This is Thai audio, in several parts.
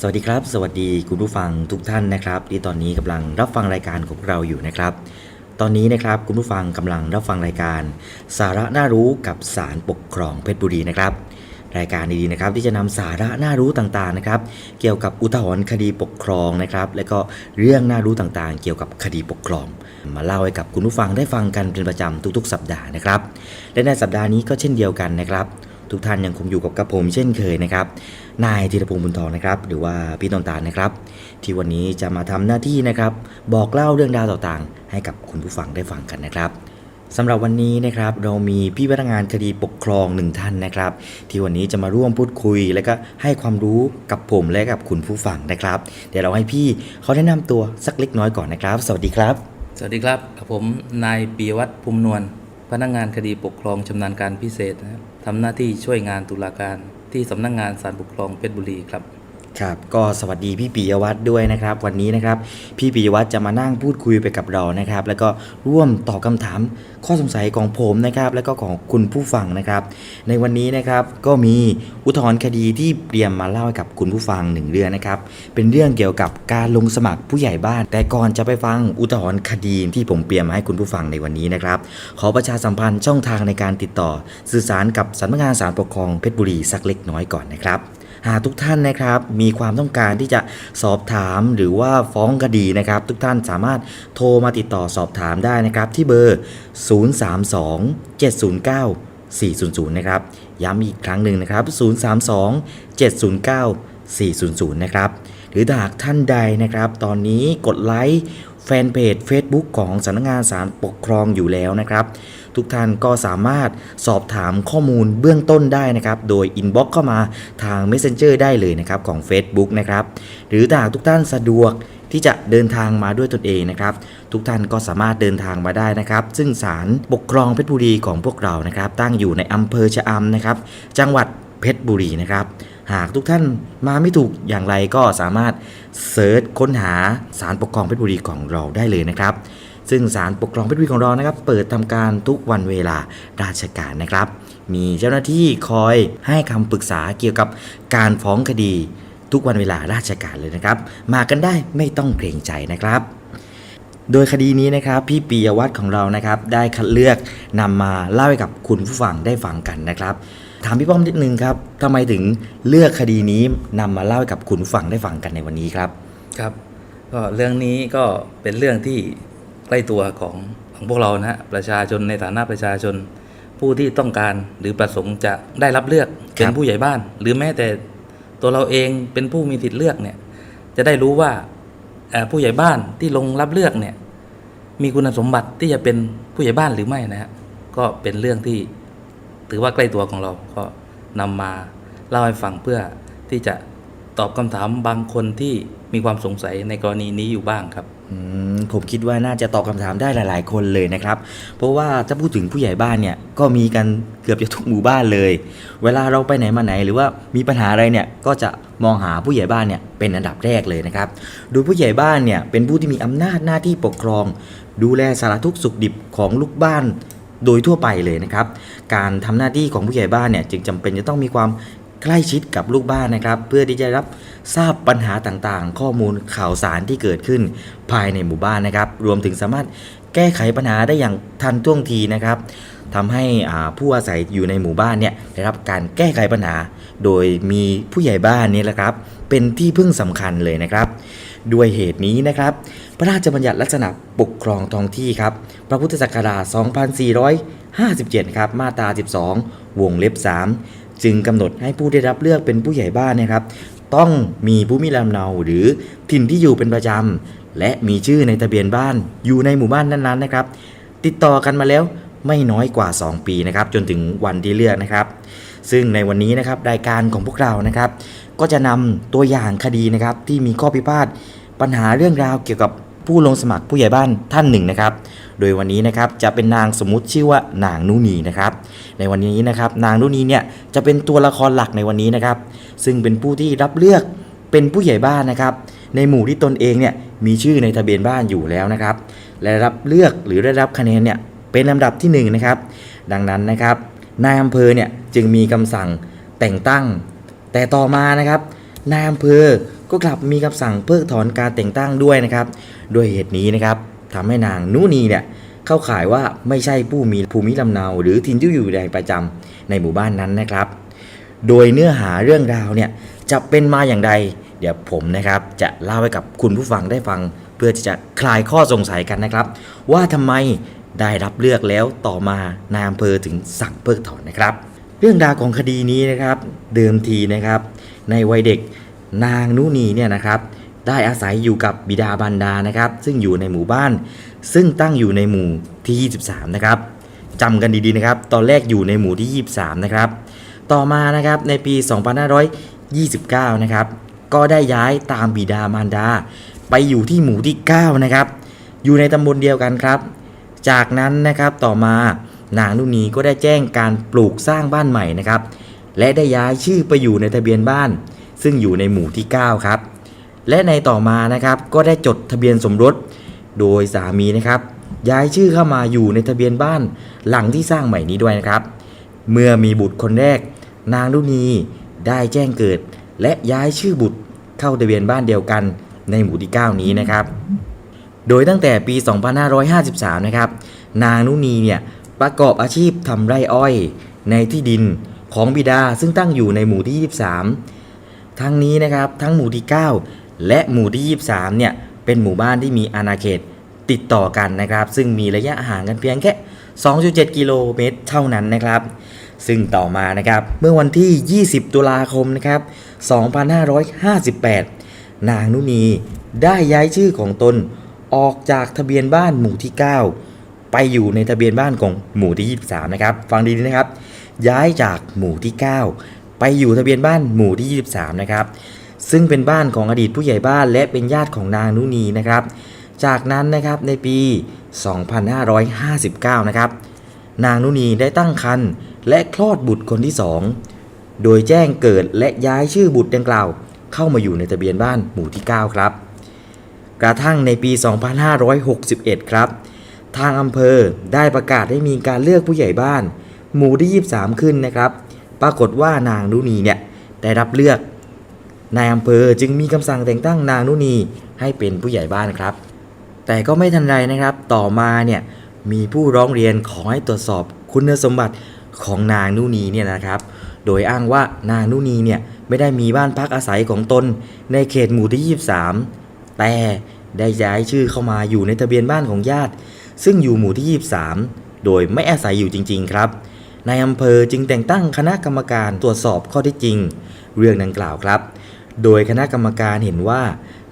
สวัสดีครับ สวัสดีคุณผู้ฟังทุกท่านนะครับ ที่ตอนนี้กำลังรับฟังรายการของเราอยู่นะครับ ตอนนี้นะครับคุณผู้ฟังกำลังรับฟังรายการ สาระน่ารู้กับสารปกครองเพชรบุรีนะครับ รายการดีๆนะครับที่จะนำสาระน่ารู้ต่างๆนะครับ เกี่ยวกับอุทาหรณ์คดีปกครองนะครับ และก็เรื่องน่ารู้ต่างๆ เกี่ยวกับคดีปกครอง มาเล่าให้กับคุณผู้ฟังได้ฟังกันเป็นประจำทุกๆ สัปดาห์นะครับและในสัปดาห์นี้ก็เช่นเดียวกันนะครับ ทุกท่านยังคงอยู่กับกระผมเช่นเคยนะครับ นายธีรพงศ์บุญทองนะครับ หรือว่าพี่ตนตาลนะครับ ที่วันนี้จะมาทำหน้าที่นะครับ บอกเล่าเรื่องราวต่างๆ ให้กับคุณผู้ฟังได้ฟังกันนะครับสำหรับวันนี้นะครับเรามีพี่พนักงานคดีปกครองหนึ่งท่านนะครับ ที่วันนี้จะมาร่วมพูดคุย และก็ให้ความรู้กับผมและกับคุณผู้ฟังนะครับ เดี๋ยวเราให้พี่เขาแนะนำตัวสักเล็กน้อยก่อนนะครับ สวัสดีครับ สวัสดีครับผมนายปียวัฒน์ภูมินวลพนักงานคดีปกครองชำนาญการพิเศษนะครับทำหน้าที่ช่วยงานตุลาการ ที่สำนักงานศาลปกครองเพชรบุรีครับ ครับก็สวัสดีพี่ปิยวัฒน์ด้วยนะครับ วันนี้นะครับพี่ปิยวัฒน์จะมานั่งพูดคุยไปกับเรานะครับ แล้วก็ร่วมตอบคำถามข้อสงสัยของผมนะครับ แล้วก็ของคุณผู้ฟังนะครับ ในวันนี้นะครับก็มีอุทธรณ์คดีที่เตรียมมาเล่าให้กับคุณผู้ฟังหนึ่งเรื่องนะครับ เป็นเรื่องเกี่ยวกับการลงสมัครผู้ใหญ่บ้าน แต่ก่อนจะไปฟังอุทธรณ์คดีที่ผมเตรียมมาให้คุณผู้ฟังในวันนี้นะครับ ขอประชาสัมพันธ์ช่องทางในการติดต่อ สื่อสารกับสำนักงานศาลปกครองเพชรบุรีสักเล็กน้อยก่อนนะครับ หากทุกท่านนะครับมีความต้องการที่จะสอบถามหรือว่าฟ้องคดีนะครับ ทุกท่านสามารถโทรมาติดต่อสอบถามได้นะครับที่เบอร์ 032 709 400 นะครับ ย้ำอีกครั้งหนึ่งนะครับ 032 709 400 นะครับ หรือหากท่านใดนะครับ ตอนนี้กดไลค์แฟนเพจ Facebook ของสำนักงานศาลปกครองอยู่แล้วนะครับ ทุกท่านก็สามารถสอบถามข้อมูลเบื้องต้นได้นะครับ โดยอินบ็อกเข้ามาทาง Messenger ได้เลยนะครับของ Facebook นะครับ หรือถ้าหากทุกท่านสะดวกที่จะเดินทางมาด้วยตนเองนะครับ ทุกท่านก็สามารถเดินทางมาได้นะครับ ซึ่งศาลปกครองเพชรบุรีของพวกเรานะครับ ตั้งอยู่ในอำเภอชะอำนะครับ จังหวัดเพชรบุรีนะครับ หากทุกท่านมาไม่ถูกอย่างไรก็สามารถเซิร์ชค้นหาศาลปกครองเพชรบุรีของเราได้เลยนะครับ ซึ่งศาลปกครองเพชรบุรีของเรานะครับ เปิดทำการทุกวันเวลาราชการนะครับ มีเจ้าหน้าที่คอยให้คำปรึกษาเกี่ยวกับการฟ้องคดีทุกวันเวลาราชการเลยนะครับ มากันได้ไม่ต้องเกรงใจนะครับโดยคดีนี้นะครับพี่ปียวัฒน์ของเรานะครับได้คัดเลือกนำมาเล่าให้กับคุณผู้ฟังได้ฟังกันนะครับ ถามพี่ป้อมนิดนึงครับทำไมถึงเลือกคดีนี้นำมาเล่าให้กับคุณผู้ฟังได้ฟังกันในวันนี้ครับ ครับ ก็เรื่องนี้ก็เป็นเรื่องที่ ใกล้ตัวของของพวกเรานะฮะประชาชนในฐานะประชาชน ผู้ที่ต้องการหรือประสงค์จะได้รับเลือกเป็นผู้ใหญ่บ้าน หรือแม้แต่ตัวเราเองเป็นผู้มีสิทธิ์เลือกเนี่ย จะได้รู้ว่าเอ่อผู้ใหญ่บ้านที่ลงรับเลือกเนี่ย มีคุณสมบัติที่จะเป็นผู้ใหญ่บ้านหรือไม่นะฮะก็เป็นเรื่องที่ถือว่าใกล้ตัวของเราก็นำมาเล่าให้ฟังเพื่อที่จะตอบคำถามบางคนที่มีความสงสัยในกรณีนี้อยู่บ้างครับอืม ผมคิดว่าน่าจะตอบคำถามได้หลาย ๆ คนเลยนะครับ เพราะว่าถ้าพูดถึงผู้ใหญ่บ้านเนี่ยก็มีกันเกือบจะทุกหมู่บ้านเลย เวลาเราไปไหนมาไหนหรือว่ามีปัญหาอะไรเนี่ยก็จะมองหาผู้ใหญ่บ้านเนี่ยเป็นอันดับแรกเลยนะครับ โดยผู้ใหญ่บ้านเนี่ยเป็นผู้ที่มีอำนาจหน้าที่ปกครอง ดูแลสารทุกสุขดิบของลูกบ้านโดยทั่วไปเลยนะครับ การทำหน้าที่ของผู้ใหญ่บ้านเนี่ยจึงจำเป็นจะต้องมีความ ใกล้ชิดกับลูกบ้านนะครับ เพื่อที่จะรับทราบปัญหาต่างๆ ข้อมูลข่าวสารที่เกิดขึ้นภายในหมู่บ้านนะครับ รวมถึงสามารถแก้ไขปัญหาได้อย่างทันท่วงทีนะครับทำให้ผู้อาศัยอยู่ในหมู่บ้านเนี่ยได้รับการแก้ไขปัญหา โดยมีผู้ใหญ่บ้านนี่แหละครับ เป็นที่พึ่งสำคัญเลยนะครับ ด้วยเหตุนี้นะครับ พระราชบัญญัติลักษณะปกครองท้องที่ครับ พระพุทธศักราช 2457 ครับ มาตรา 12 วงเล็บ 3 จึงกำหนดให้ผู้ได้รับเลือกเป็นผู้ใหญ่บ้านนะครับ ต้องมีผู้มีลำเนาหรือถิ่นที่อยู่เป็นประจำและมีชื่อในทะเบียนบ้านอยู่ในหมู่บ้านนั้นๆนะครับ ติดต่อกันมาแล้วไม่น้อยกว่า 2 ปีนะครับ จนถึงวันที่เลือกนะครับ ซึ่งในวันนี้นะครับรายการของพวกเรานะครับ ก็จะนำตัวอย่างคดีนะครับที่มีข้อพิพาทปัญหาเรื่องราวเกี่ยวกับ ผู้ลงสมัครผู้ใหญ่บ้านท่านหนึ่งนะครับ โดยวันนี้นะครับจะเป็นนางสมมุติชื่อว่านางนุนีนะครับ ในวันนี้นะครับนางนุนีเนี่ยจะเป็นตัวละครหลักในวันนี้นะครับ ซึ่งเป็นผู้ที่รับเลือกเป็นผู้ใหญ่บ้านนะครับ ในหมู่ที่ตนเองเนี่ยมีชื่อในทะเบียนบ้านอยู่แล้วนะครับ และรับเลือกหรือได้รับคะแนนเนี่ยเป็นลำดับที่หนึ่งนะครับ ดังนั้นนะครับนายอำเภอเนี่ยจึงมีคำสั่งแต่งตั้ง แต่ต่อมานะครับนายอำเภอก็กลับมีคำสั่งเพิกถอนการแต่งตั้งด้วยนะครับ ด้วยเหตุนี้นะครับทำให้นางนุนีเนี่ยเข้าข่ายว่าไม่ใช่ผู้มีภูมิลำเนา หรือถิ่นที่อยู่ใดประจำในหมู่บ้านนั้นนะครับ โดยเนื้อหาเรื่องราวเนี่ยจะเป็นมาอย่างไรเดี๋ยวผมนะครับจะเล่าให้กับคุณผู้ฟังได้ฟัง เพื่อที่จะคลายข้อสงสัยกันนะครับ ว่าทำไมได้รับเลือกแล้วต่อมานายอำเภอถึงสั่งเพิกถอนนะครับ เรื่องราวของคดีนี้นะครับเดิมทีนะครับ ในวัยเด็กนางนุนีเนี่ยนะครับ ได้อาศัยอยู่กับบิดาบรรดานะครับ ซึ่งอยู่ในหมู่บ้าน ซึ่งตั้งอยู่ในหมู่ที่ 23 นะครับจำกันดีๆนะครับ ตอนแรกอยู่ในหมู่ที่ 23 นะครับ ต่อมานะครับในปี 2529 นะครับ ก็ได้ย้ายตามบิดามารดา ไปอยู่ที่หมู่ที่ 9 นะครับ อยู่ในตำบลเดียวกันครับ จากนั้นนะครับต่อมานางนุนีก็ได้แจ้งการปลูกสร้างบ้านใหม่นะครับ และได้ย้ายชื่อไปอยู่ในทะเบียนบ้าน ซึ่งอยู่ในหมู่ที่ 9 ครับ และในต่อมานะครับก็ได้จดทะเบียนสมรส โดยสามีนะครับ ย้ายชื่อเข้ามาอยู่ในทะเบียนบ้านหลังที่สร้างใหม่นี้ด้วยนะครับ เมื่อมีบุตรคนแรก นางรุณีได้แจ้งเกิด และย้ายชื่อบุตรเข้าทะเบียนบ้านเดียวกันในหมู่ที่ 9 นี้นะครับ โดยตั้งแต่ปี 2553 นะครับ นางนุนีเนี่ยประกอบอาชีพทำไร่อ้อย ในที่ดินของบิดาซึ่งตั้งอยู่ในหมู่ที่ 23 ทั้งนี้นะครับทั้งหมู่ที่ 9 และหมู่ที่ 23 เนี่ย เป็นหมู่บ้านที่มีอาณาเขตติดต่อกันนะครับ ซึ่งมีระยะห่างกันเพียงแค่ 2.7 กิโลเมตรเท่านั้นนะครับ ซึ่งต่อมานะครับ เมื่อวันที่ 20 ตุลาคมนะครับ 2558 นางนุนีได้ย้ายชื่อของตนออกจากทะเบียนบ้านหมู่ที่ 9 ไปอยู่ในทะเบียนบ้านของหมู่ที่ 23 นะครับ ฟังดีๆนะครับ ย้ายจากหมู่ที่ 9 ไปอยู่ทะเบียนบ้านหมู่ที่ 23 นะครับ ซึ่งเป็นบ้านของอดีตผู้ใหญ่บ้านและเป็นญาติของนางนุนีนะครับ จากนั้นนะครับในปี 2559 นะครับ นางนุนีได้ตั้งครรภ์และคลอดบุตรคนที่สองโดยแจ้งเกิดและย้ายชื่อบุตรดังกล่าว เข้ามาอยู่ในทะเบียนบ้านหมู่ที่ 9 ครับ กระทั่งในปี 2561 ครับ ทางอำเภอได้ประกาศให้มีการเลือกผู้ใหญ่บ้าน หมู่ที่ 23 ขึ้นนะครับ ปรากฏว่านางนุนีเนี่ยได้รับเลือก นายอำเภอจึงมีคำสั่งแต่งตั้งนางนุนีให้เป็นผู้ใหญ่บ้านครับ แต่ก็ไม่ทันไรนะครับ ต่อมาเนี่ยมีผู้ร้องเรียนขอให้ตรวจสอบคุณสมบัติของนางนุนีเนี่ยนะครับ โดยอ้างว่านางนุนีเนี่ยไม่ได้มีบ้านพักอาศัยของตนในเขตหมู่ที่ 23 แต่ได้ย้ายชื่อเข้ามาอยู่ในทะเบียนบ้านของญาติ ซึ่งอยู่หมู่ที่ 23 โดยไม่อาศัยอยู่จริง ๆ ครับนายอำเภอจึงแต่งตั้งคณะกรรมการตรวจสอบข้อท็จจริง เรื่องดังกล่าวครับ โดยคณะกรรมการเห็นว่า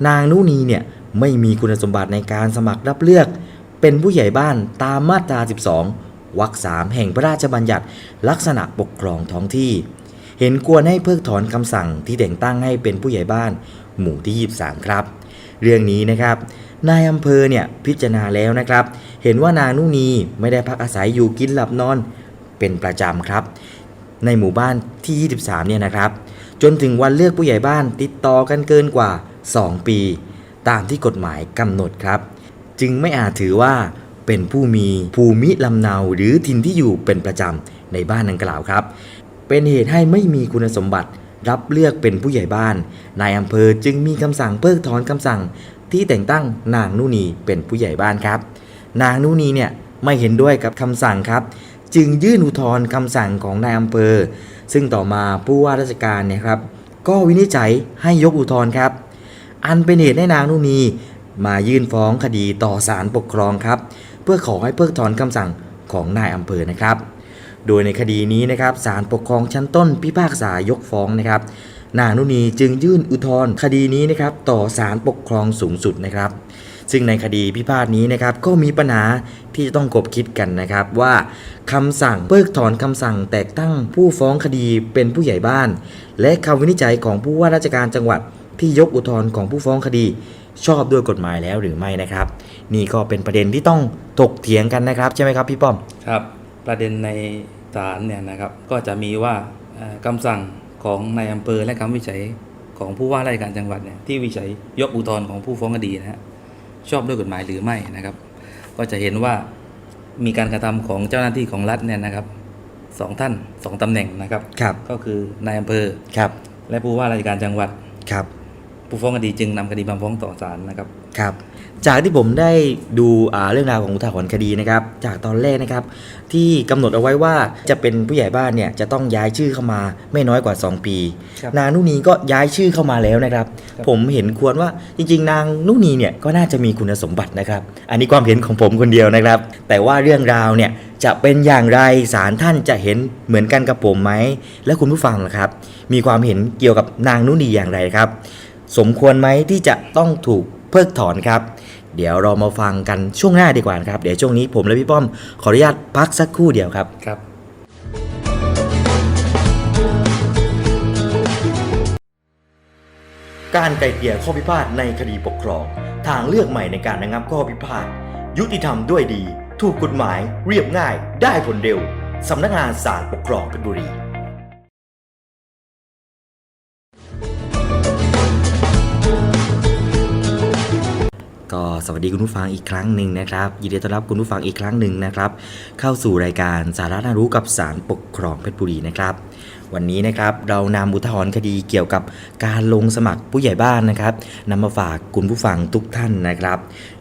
นางนุนีเนี่ยไม่มีคุณสมบัติในการสมัครรับเลือก เป็นผู้ใหญ่บ้านตามมาตรา 12 วรรคสามแห่งพระราชบัญญัติ ลักษณะปกครองท้องที่ เห็นควรให้เพิกถอนคำสั่งที่แต่งตั้งให้เป็นผู้ใหญ่บ้านหมู่ที่ 23 ครับ เรื่องนี้นะครับนายอำเภอเนี่ยพิจารณาแล้วนะครับ เห็นว่านางนุนีไม่ได้พักอาศัยอยู่กินหลับนอนเป็นประจำครับ ในหมู่บ้านที่ 23 เนี่ยนะครับ จนถึงวันเลือกผู้ใหญ่บ้านติดต่อกันเกินกว่า 2 ปี ตามที่กฎหมายกำหนดครับ จึงไม่อาจถือว่าเป็นผู้มีภูมิลำเนาหรือถิ่นที่อยู่เป็นประจำในบ้านดังกล่าวครับ เป็นเหตุให้ไม่มีคุณสมบัติรับเลือกเป็นผู้ใหญ่บ้าน นายอำเภอจึงมีคำสั่งเพิกถอนคำสั่ง ที่แต่งตั้งนางนุนีเป็นผู้ใหญ่บ้านครับ นางนุนีเนี่ยไม่เห็นด้วยกับคำสั่งครับ จึงยื่นอุทธรณ์คำสั่งของนายอำเภอ ซึ่งต่อมาผู้ว่าราชการเนี่ยครับก็วินิจฉัยให้ยกอุทธรณ์ครับ อันเป็นเหตุให้นางนุนีมายื่นฟ้องคดีต่อศาลปกครองครับ เพื่อขอให้เพิกถอนคำสั่งของนายอำเภอนะครับ โดยในคดีนี้นะครับศาลปกครองชั้นต้นพิพากษายกฟ้องนะครับ นางนุนีจึงยื่นอุทธรณ์คดีนี้นะครับต่อศาลปกครองสูงสุดนะครับ ซึ่งในคดีพิพาทนี้นะครับก็มีปัญหาที่จะต้องกบคิดกันนะครับว่าคำสั่งเพิกถอนคำสั่งแต่งตั้งผู้ฟ้องคดีเป็นผู้ใหญ่บ้าน และคำวินิจฉัยของผู้ว่าราชการจังหวัดที่ยกอุทธรณ์ของผู้ฟ้องคดี ชอบด้วยกฎหมายแล้วหรือไม่นะครับ นี่ก็เป็นประเด็นที่ต้องถกเถียงกันนะครับ ใช่ไหมครับพี่ป้อมครับ ประเด็นในศาลเนี่ยนะครับก็จะมีว่าเอ่อคำสั่งของนายอำเภอและคำวิจัยของผู้ว่าราชการจังหวัดเนี่ยที่วิจัยยกอุทธรณ์ของผู้ฟ้องคดีนะฮะ ชอบด้วยกฎหมายหรือไม่นะครับ ก็จะเห็นว่ามีการกระทำของเจ้าหน้าที่ของรัฐเนี่ยนะครับสองท่านสองตำแหน่งนะครับครับก็คือนายอำเภอครับและผู้ว่าราชการจังหวัดครับผู้ฟ้องคดีจึงนำคดีมาฟ้องต่อศาลนะครับ ครับจากที่ผมได้ดูอ่าเรื่องราวของอุทาหรณ์คดีนะครับ จากตอนแรกนะครับ ที่กำหนดเอาไว้ว่าจะเป็นผู้ใหญ่บ้านเนี่ยจะต้องย้ายชื่อเข้ามาไม่น้อยกว่า 2 ปีครับนางนุนีก็ย้ายชื่อเข้ามาแล้วนะครับครับ ผมเห็นควรว่าจริง ๆ นางนุนีเนี่ยก็น่าจะมีคุณสมบัตินะครับ อันนี้ความเห็นของผมคนเดียวนะครับ แต่ว่าเรื่องราวเนี่ยจะเป็นอย่างไรศาลท่านจะเห็นเหมือนกันกับผมไหมและคุณผู้ฟังล่ะครับ มีความเห็นเกี่ยวกับนางนุนีอย่างไรครับ สมควรไหมที่จะต้องถูก เพิกถอนครับ เดี๋ยวเรามาฟังกันช่วงหน้าดีกว่านะครับ เดี๋ยวช่วงนี้ผมและพี่ป้อมขออนุญาตพักสักครู่เดียวครับครับการไกล่เกลี่ยข้อพิพาทในคดีปกครอง ทางเลือกใหม่ในการระงับข้อพิพาทยุติธรรมด้วยดี ถูกกฎหมายเรียบง่าย ได้ผลเร็ว สำนักงานศาลปกครองเพชรบุรี ก็สวัสดีคุณผู้ฟังอีกครั้งหนึ่งนะครับยินดีต้อนรับคุณผู้ฟังอีกครั้งหนึ่งนะครับ เข้าสู่รายการสาระน่ารู้กับสารปกครองเพชรบุรีนะครับ วันนี้นะครับเรานำอุทธรณ์คดีเกี่ยวกับการลงสมัครผู้ใหญ่บ้านนะครับนำมาฝากคุณผู้ฟังทุกท่านนะครับ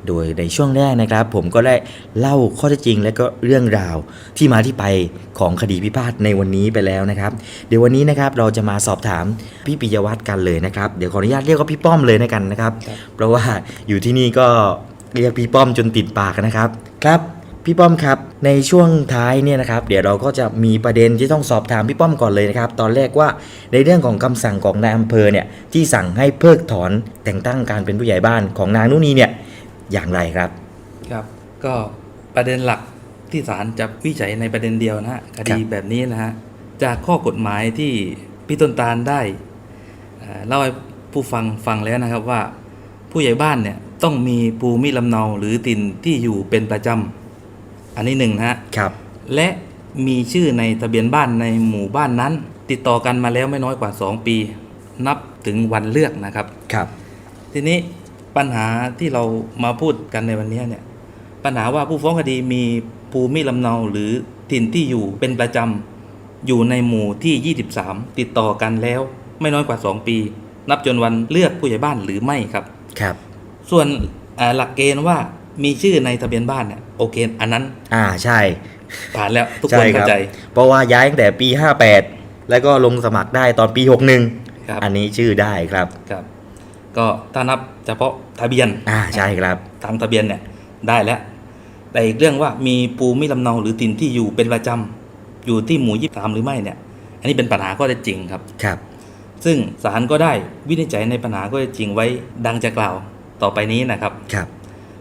โดยในช่วงแรกนะครับ ผมก็ได้เล่าข้อเท็จจริง และก็เรื่องราวที่มาที่ไปของคดีพิพาทในวันนี้ไปแล้วนะครับ เดี๋ยววันนี้นะครับเราจะมาสอบถามพี่ปิยวัฒน์กันเลยนะครับเดี๋ยวขออนุญาตเรียกว่าพี่ป้อมเลยนะกันนะครับครับเพราะว่าอยู่ที่นี่ก็เรียกพี่ป้อมจนติดปากนะครับ ครับ พี่ป้อมครับ ในช่วงท้ายเนี่ยนะครับ เดี๋ยวเราก็จะมีประเด็นที่ต้องสอบถามพี่ป้อมก่อนเลยนะครับ ตอนแรกว่าในเรื่องของคำสั่งของนายอำเภอเนี่ยที่สั่งให้เพิกถอนแต่งตั้งการเป็นผู้ใหญ่บ้านของนางนุนีเนี่ยอย่างไรครับ ครับก็ประเด็นหลักที่ศาลจะวิจัยในประเด็นเดียวนะฮะคดีแบบนี้นะฮะจากข้อกฎหมายที่พี่ต้นตาลได้เอ่อเล่าให้ผู้ฟังฟังแล้วนะครับว่า ผู้ใหญ่บ้านเนี่ยต้องมีภูมิลำเนาหรือถิ่นที่อยู่เป็นประจำ อันนี้หนึ่งนะฮะครับ และมีชื่อในทะเบียนบ้านในหมู่บ้านนั้น ติดต่อกันมาแล้วไม่น้อยกว่า 2 ปี นับถึงวันเลือกนะครับครับ ทีนี้ปัญหาที่เรามาพูดกันในวันนี้เนี่ยปัญหาว่าผู้ฟ้องคดีมีภูมิลำเนาหรือถิ่นที่อยู่เป็นประจำอยู่ในหมู่ที่ 23 ติดต่อกันแล้วไม่น้อยกว่า 2 ปี นับจนวันเลือกผู้ใหญ่บ้านหรือไม่ครับครับ ส่วนเอ่อหลักเกณฑ์ว่า มีชื่อในทะเบียนบ้านเนี่ยโอเคอันนั้น อ่าใช่ ผ่านแล้วทุกคนใช่คเข้ารับใจ เพราะว่าย้ายตั้งแต่ปี 58 แล้วก็ลงสมัครได้ตอนปี 61ครับอันนี้ชื่อได้ครับครับ ก็ถ้านับเฉพาะทะเบียน อ่าใช่ครับทางทะเบียนเนี่ยได้แล้ว แต่อีกเรื่องว่ามีภูมิลำเนาหรือถิ่นที่อยู่เป็นประจำอยู่ที่หมู่ยี่สามหรือไม่เนี่ย อันนี้เป็นปัญหาข้อเท็จจริงครับครับ ซึ่งศาลก็ได้วินิจฉัยในปัญหาข้อเท็จจริงไว้ดังจะกล่าวต่อไปนี้นะครับครับ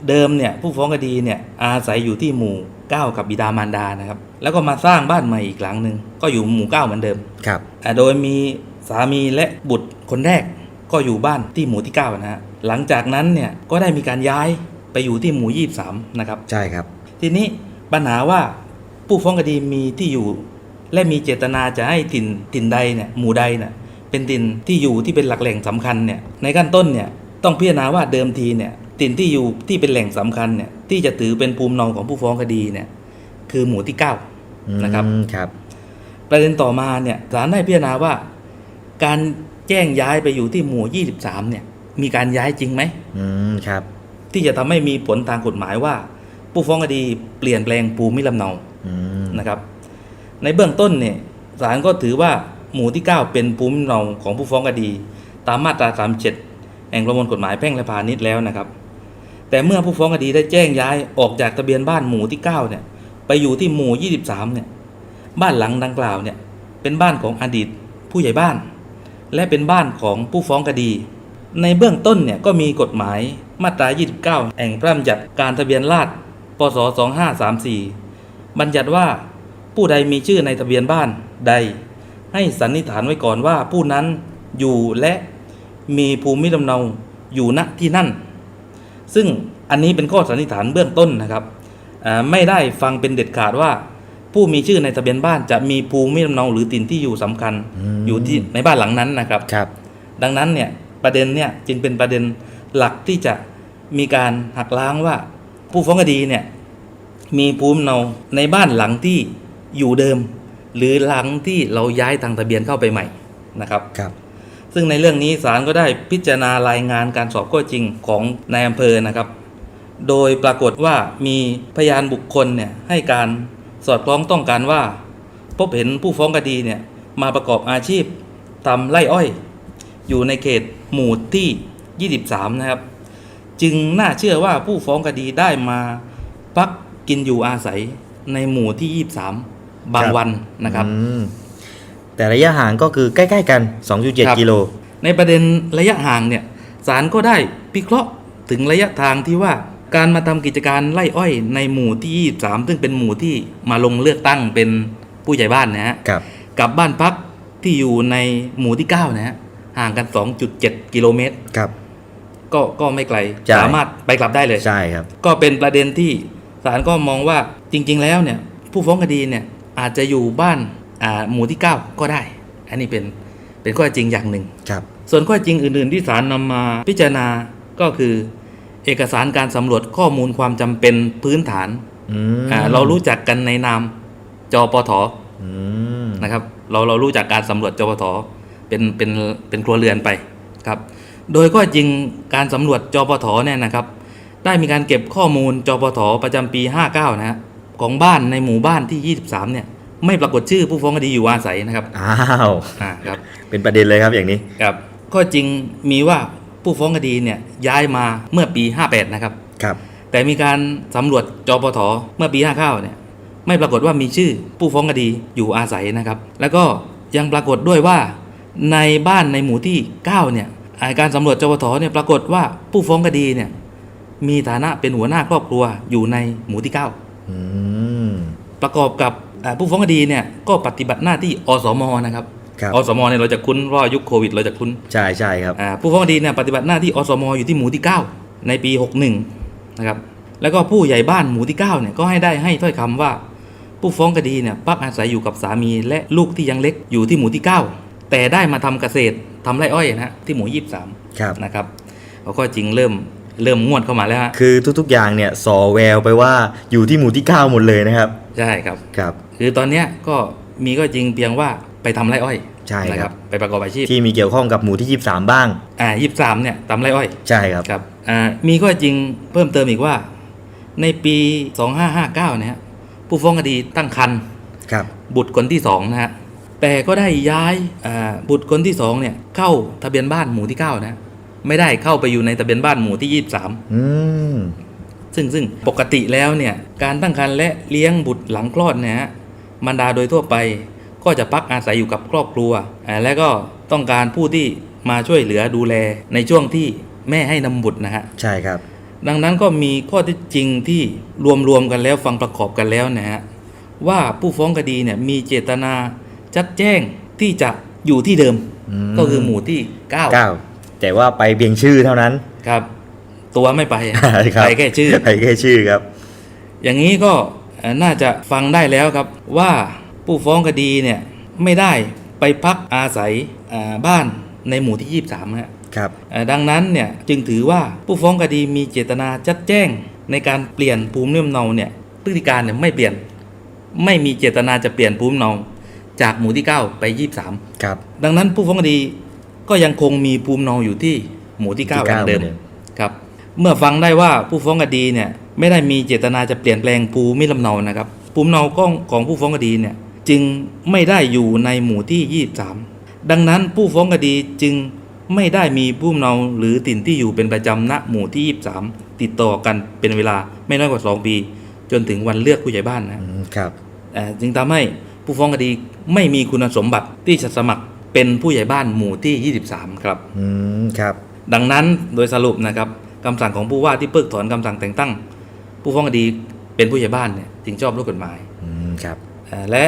เดิมเนี่ยผู้ฟ้องคดีเนี่ยอาศัยอยู่ที่หมู่ 9 กับบิดามารดานะครับ แล้วก็มาสร้างบ้านใหม่อีกหลังหนึ่งก็อยู่หมู่ 9 เหมือนเดิมครับอ่าโดยมีสามีและบุตรคนแรกก็อยู่บ้านที่หมู่ที่ 9 นะฮะหลังจากนั้นเนี่ยก็ได้มีการย้ายไปอยู่ที่หมู่ 23 นะครับ ใช่ครับ ทีนี้ปัญหาว่าผู้ฟ้องคดีมีที่อยู่ และมีเจตนาจะให้ถิ่นถิ่นใดเนี่ยหมู่ใดเนี่ยเป็นถิ่นที่อยู่ที่เป็นหลักแหล่งสำคัญเนี่ยในขั้นต้นเนี่ยต้องพิจารณาว่าเดิมทีเนี่ย ถิ่นที่อยู่ที่เป็นแหล่งสำคัญเนี่ยที่จะถือเป็นภูมิลำเนาของผู้ฟ้องคดีเนี่ยคือหมู่ที่9นะครับอืมครับ ประเด็นต่อมาเนี่ยศาลได้พิจารณาว่า การแจ้งย้ายไปอยู่ที่หมู่23เนี่ย มีการย้ายจริงไหมอืมครับ ที่จะทำให้มีผลทางกฎหมายว่า ผู้ฟ้องคดีเปลี่ยนแปลงภูมิลำเนาอืมนะครับ ในเบื้องต้นเนี่ยศาลก็ถือว่าหมู่ที่ 9 เป็นภูมิลำเนาของผู้ฟ้องคดี ตามมาตรา 37 แห่งประมวลกฎหมายแพ่งและพาณิชย์แล้วนะครับ แต่เมื่อผู้ฟ้องคดีได้แจ้งย้ายออกจากทะเบียนบ้านหมู่ที่ 9 เนี่ย ไปอยู่ที่หมู่ 23 เนี่ย บ้านหลังดังกล่าวเนี่ย เป็นบ้านของอดีตผู้ใหญ่บ้าน และเป็นบ้านของผู้ฟ้องคดี ในเบื้องต้นเนี่ยก็มีกฎหมายมาตรา 29 แห่งพระราชบัญญัติการทะเบียนราษฎรพศ 2534 บัญญัติว่าผู้ใดมีชื่อในทะเบียนบ้านใด ให้สันนิษฐานไว้ก่อนว่าผู้นั้นอยู่และมีภูมิลำเนาอยู่ณที่นั่น ซึ่งอันนี้เป็นข้อสันนิษฐานเบื้องต้นนะครับอ่าไม่ได้ฟังเป็นเด็ดขาดว่า ผู้มีชื่อในทะเบียนบ้านจะมีภูมิลำเนาหรือถิ่นที่อยู่สำคัญมอยู่ที่ในบ้านหลังนั้นนะครับครับ ดังนั้นเนี่ยประเด็นเนี่ยจึงเป็นประเด็นหลักที่จะมีการหักล้างว่า ผู้ฟ้องคดีเนี่ยมีภูมิลำเนาในบ้านหลังที่อยู่เดิม หรือหลังที่เราย้ายทางทะเบียนเข้าไปใหม่นะครับครับ ซึ่งในเรื่องนี้ศาลก็ได้พิจารณารายงานการสอบข้อจริงของนายอำเภอนะครับ โดยปรากฏว่ามีพยานบุคคลเนี่ยให้การสอดคล้องต้องการว่า พบเห็นผู้ฟ้องคดีเนี่ยมาประกอบอาชีพทำไร่อ้อย อยู่ในเขตหมู่ที่ 23 นะครับ จึงน่าเชื่อว่าผู้ฟ้องคดีได้มาพักกินอยู่อาศัยในหมู่ที่ 23 บางวันนะครับ แต่ระยะห่างก็คือใกล้ ๆ กันครับ2.7 กิโล ในประเด็นระยะห่างเนี่ยศาลก็ได้พิเคราะห์ถึงระยะทางที่ว่าการมาทำกิจการไล่อ้อยในหมู่ที่ 23 ซึ่งเป็นหมู่ที่มาลงเลือกตั้งเป็นผู้ใหญ่บ้านนะฮะครับกับบ้านพักที่อยู่ในหมู่ที่ 9 นะฮะห่างกัน 2.7 กิโลเมตรครับ ก็ก็ไม่ไกลใช่สามารถไปกลับได้เลยใช่ครับ ก็เป็นประเด็นที่ศาลก็มองว่าจริง ๆ แล้วเนี่ย ผู้ฟ้องคดีเนี่ยอาจจะอยู่บ้านอ่า หมู่ที่ 9 ก็ได้ อันนี้เป็นเป็นข้อจริงอย่างหนึ่ง ครับ ส่วนข้อจริงอื่น ๆ ที่ศาลนำมาพิจารณาก็คือ เอกสารการสำรวจข้อมูลความจำเป็นพื้นฐานอืมอ่าเรารู้จักกันในนามจปทอืมนะครับ เราเรารู้จักการสำรวจจปทเป็นเป็นเป็นครัวเรือนไปครับ โดยข้อจริงการสำรวจจปทเนี่ยนะครับ ได้มีการเก็บข้อมูลจปทประจำปี 59 นะฮะของบ้านในหมู่บ้านที่ 23 เนี่ย ไม่ปรากฏชื่อผู้ฟ้องคดีอยู่อาศัยนะครับอ้าวอ่าครับเป็นประเด็นเลยครับอย่างนี้ครับข้อจริงมีว่าผู้ฟ้องคดีเนี่ยย้ายมาเมื่อปี 58 นะครับครับแต่มีการสำรวจจปทเมื่อปี 59 เนี่ยไม่ปรากฏว่ามีชื่อผู้ฟ้องคดีอยู่อาศัยนะครับ แล้วก็ยังปรากฏด้วยว่าในบ้านในหมู่ที่ 9 เนี่ยอ่าการสำรวจจปทเนี่ยปรากฏว่าผู้ฟ้องคดีเนี่ยมีฐานะเป็นหัวหน้าครอบครัวอยู่ในหมู่ที่9อืมประกอบกับอ่า ผู้ฟ้องคดีเนี่ยก็ปฏิบัติหน้าที่อสมนะครับครับอสมเนี่ยเราจะคุ้นเพราะว่ายุคโควิด เราจะคุ้นใช่ใช่ครับอ่าผู้ฟ้องคดีเนี่ยปฏิบัติหน้าที่อสมอยู่ที่หมู่ที่ 9 ในปี 61นะครับแล้วก็ผู้ใหญ่บ้านหมู่ที่9เนี่ยก็ให้ได้ให้ถ้อยคำว่า ผู้ฟ้องคดีเนี่ยพักอาศัยอยู่กับสามีและลูกที่ยังเล็กอยู่ที่หมู่ที่ 9 แต่ได้มาทำเกษตรทำไร่อ้อยนะฮะที่หมู่ 23ครับนะครับเขาก็จริงเริ่มเริ่มงวดเข้ามาแล้วฮะคือทุกๆอย่างเนี่ยสอแววไปว่าอยู่ที่หมู่ที่ 9 หมดเลยนะครับ ใช่ครับ ครับ คือตอนเนี้ยก็มีก็จริงเพียงว่าไปทำไร่อ้อยใช่ครับ นะไปประกอบอาชีพที่มีเกี่ยวข้องกับหมู่ที่ 23 บ้าง อ่า23เนี่ยทำไร่อ้อยใช่ครับ ครับอ่ามีข้อจริงเพิ่มเติมอีกว่า ในปี 2559เนี่ยฮะผู้ฟ้องคดีตั้งครรภ์ครับ บุตรคนที่สองนะฮะ แต่ก็ได้ย้ายอ่าบุตรคนที่สองเนี่ยเข้าทะเบียนบ้านหมู่ที่ 9 นะฮะไม่ได้เข้าไปอยู่ในทะเบียนบ้านหมู่ที่23อืม ซึ่งซึ่งปกติแล้วเนี่ยการตั้งครรภ์และเลี้ยงบุตรหลังคลอดเนี่ยฮะมารดาโดยทั่วไปก็จะพักอาศัยอยู่กับครอบครัวอ่าและก็ต้องการผู้ที่มาช่วยเหลือดูแลในช่วงที่แม่ให้นำบุตรนะฮะใช่ครับ ดังนั้นก็มีข้อเที่จริงที่รวมๆกันแล้วฟังประกอบกันแล้วนะฮะว่าผู้ฟ้องคดีเนี่ยมีเจตนาชัดแจ้งที่จะอยู่ที่เดิมอืมก็คือหมู่ที่ 9 9 แต่ว่าไปเพียงชื่อเท่านั้นครับ ตัวไม่ไปครับไปแค่ชื่อไปแค่ชื่อครับ อย่างนี้ก็เอ่อน่าจะฟังได้แล้วครับว่าผู้ฟ้องคดีเนี่ยไม่ได้ไปพักอาศัยอ่าบ้านในหมู่ที่ 23ฮะครับเอ่อดังนั้นเนี่ยจึงถือว่าผู้ฟ้องคดีมีเจตนาชัดแจ้งในการเปลี่ยนภูมิลำเนาเนี่ยพฤติการเนี่ยไม่เปลี่ยน ไม่มีเจตนาจะเปลี่ยนภูมิลำเนาจากหมู่ที่ 9 ไป 23 ครับ ดังนั้นผู้ฟ้องคดีก็ยังคงมีภูมิลำเนาอยู่ที่หมู่ที่9ที่เหมือนเดิมเหมือนเดิมครับ เมื่อฟังได้ว่าผู้ฟ้องคดีเนี่ยไม่ได้มีเจตนาจะเปลี่ยนแปลงภูมิลำเนานะครับภูมิลำเนาของของผู้ฟ้องคดีเนี่ยจึงไม่ได้อยู่ในหมู่ที่ 23 ดังนั้นผู้ฟ้องคดีจึงไม่ได้มีภูมิลำเนาหรือถิ่นที่อยู่เป็นประจำณหมู่ที่ 23 ติดต่อกันเป็นเวลาไม่น้อยกว่า 2 ปี จนถึงวันเลือกผู้ใหญ่บ้านนะอืมครับเอ่อจึงทำให้ผู้ฟ้องคดีไม่มีคุณสมบัติที่จะสมัครเป็นผู้ใหญ่บ้านหมู่ที่ 23 ครับอืมครับ ดังนั้นโดยสรุปนะครับ คำสั่งของผู้ว่าที่เพิกถอนคำสั่งแต่งตั้ง ผู้ฟ้องคดีเป็นผู้ใหญ่บ้านเนี่ยจึงชอบด้วยกฎหมายอืมครับเอ่อและ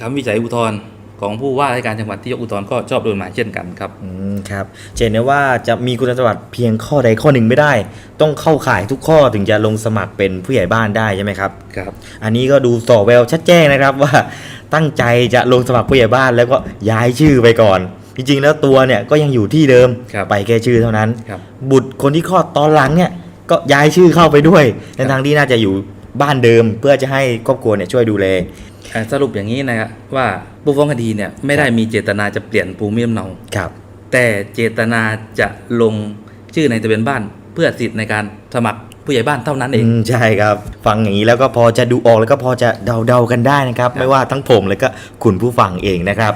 คำวิจัยอุทธรณ์ของผู้ว่าราชการจังหวัดที่ยกอุทธรณ์ก็ชอบด้วยกฎหมายเช่นกันครับอืมครับเจนได้ว่าจะมีคุณสมบัติเพียงข้อใดข้อหนึ่งไม่ได้ ต้องเข้าข่ายทุกข้อถึงจะลงสมัครเป็นผู้ใหญ่บ้านได้ใช่ไหมครับครับ อันนี้ก็ดูสอแววชัดแจ้งนะครับว่าตั้งใจจะลงสมัครผู้ใหญ่บ้านแล้วก็ย้ายชื่อไปก่อน จริงๆแล้วตัวเนี่ยก็ยังอยู่ที่เดิมครับไปแค่ชื่อเท่านั้นครับบุตรคนที่คลอดตอนหลังเนี่ยก็ย้ายชื่อเข้าไปด้วยในทางที่น่าจะอยู่บ้านเดิมเพื่อจะให้ครอบครัวเนี่ยช่วยดูแลเอ่อสรุปอย่างนี้นะครับว่าผู้ฟ้องคดีเนี่ยไม่ได้มีเจตนาจะเปลี่ยนภูมิลำเนาครับ แต่เจตนาจะลงชื่อในทะเบียนบ้าน เพื่อสิทธิ์ในการสมัครผู้ใหญ่บ้านเท่านั้นเองอืมใช่ครับ ฟังอย่างนี้แล้วก็พอจะดูออกแล้วก็พอจะเดาๆกันได้นะครับ ไม่ว่าทั้งผมแล้วก็คุณผู้ฟังเองนะครับ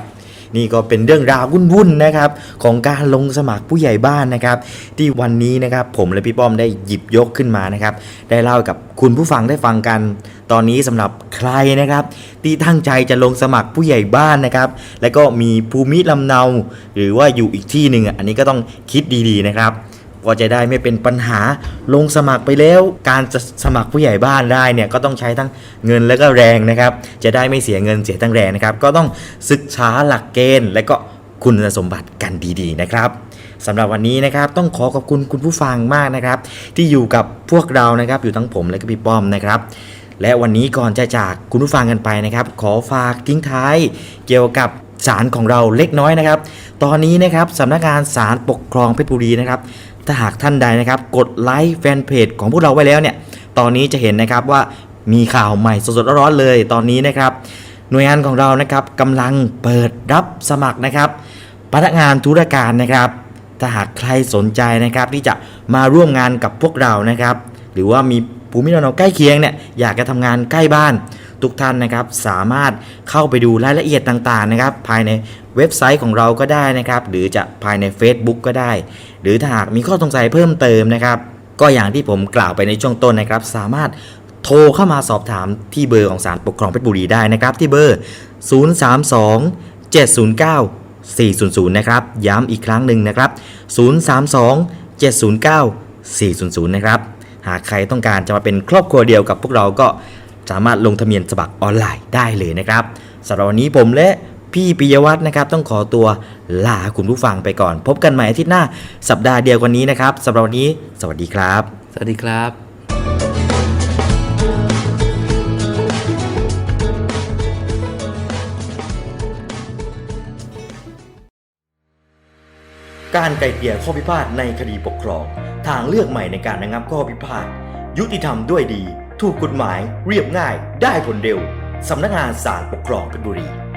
นี่ก็เป็นเรื่องราววุ่นๆนะครับของการลงสมัครผู้ใหญ่บ้านนะครับ ที่วันนี้นะครับผมและพี่ป้อมได้หยิบยกขึ้นมานะครับ ได้เล่ากับคุณผู้ฟังได้ฟังกัน ตอนนี้สำหรับใครนะครับ ที่ตั้งใจจะลงสมัครผู้ใหญ่บ้านนะครับ และก็มีภูมิลำเนา หรือว่าอยู่อีกที่หนึ่งอันนี้ก็ต้องคิดดีๆนะครับ ก็จะได้ไม่เป็นปัญหาลงสมัครไปแล้ว การจะสมัครผู้ใหญ่บ้านได้เนี่ยก็ต้องใช้ทั้งเงินและก็แรงนะครับ จะได้ไม่เสียเงินเสียทั้งแรงนะครับ ก็ต้องศึกษาหลักเกณฑ์และก็คุณสมบัติกันดีๆนะครับสำหรับวันนี้นะครับต้องขอขอบคุณคุณผู้ฟังมากนะครับ ที่อยู่กับพวกเรานะครับอยู่ทั้งผมและก็พี่ป้อมนะครับ และวันนี้ก่อนจะจากคุณผู้ฟังกันไปนะครับ ขอฝากทิ้งท้าย เกี่ยวกับศาลของเราเล็กน้อยนะครับ ตอนนี้นะครับสำนักงานศาลปกครองเพชรบุรีนะครับ ถ้าหากท่านใดนะครับ กดไลค์แฟนเพจของพวกเราไว้แล้วเนี่ย ตอนนี้จะเห็นนะครับว่ามีข่าวใหม่สดๆร้อนๆเลยตอนนี้นะครับ หน่วยงานของเรานะครับกำลังเปิดรับสมัครนะครับ พนักงานธุรการนะครับ ถ้าหากใครสนใจนะครับ ที่จะมาร่วมงานกับพวกเรานะครับ หรือว่ามีภูมิลำเนาใกล้เคียงเนี่ยอยากจะทำงานใกล้บ้านทุกท่านนะครับสามารถเข้าไปดูรายละเอียดต่างๆนะครับ ภายใน เว็บไซต์ของเราก็ได้นะครับ หรือจะภายใน Facebook ก็ได้ หรือถ้าหากมีข้อสงสัยเพิ่มเติมนะครับ ก็อย่างที่ผมกล่าวไปในช่วงต้นนะครับ สามารถโทรเข้ามาสอบถามที่เบอร์ของศาลปกครองเพชรบุรีได้นะครับ ที่เบอร์ 032 709 400 นะครับ ย้ำอีกครั้งหนึ่งนะครับ 032 709 400 นะครับ หากใครต้องการจะมาเป็นครอบครัวเดียวกับพวกเราก็สามารถลงทะเบียนสมัครออนไลน์ได้เลยนะครับสำหรับวันนี้ผมและ พี่ปิยวัฒน์นะครับต้องขอตัวลาคุณผู้ฟังไปก่อน พบกันใหม่อาทิตย์หน้าสัปดาห์เดียวกันนี้นะครับสำหรับวันนี้ สวัสดีครับ สวัสดีครับการไกล่เกลี่ยข้อพิพาทในคดีปกครอง ทางเลือกใหม่ในการระงับข้อพิพาท ยุติธรรมด้วยดี ถูกกฎหมาย เรียบง่าย ได้ผลเร็ว สำนักงานศาลปกครองเพชรบุรี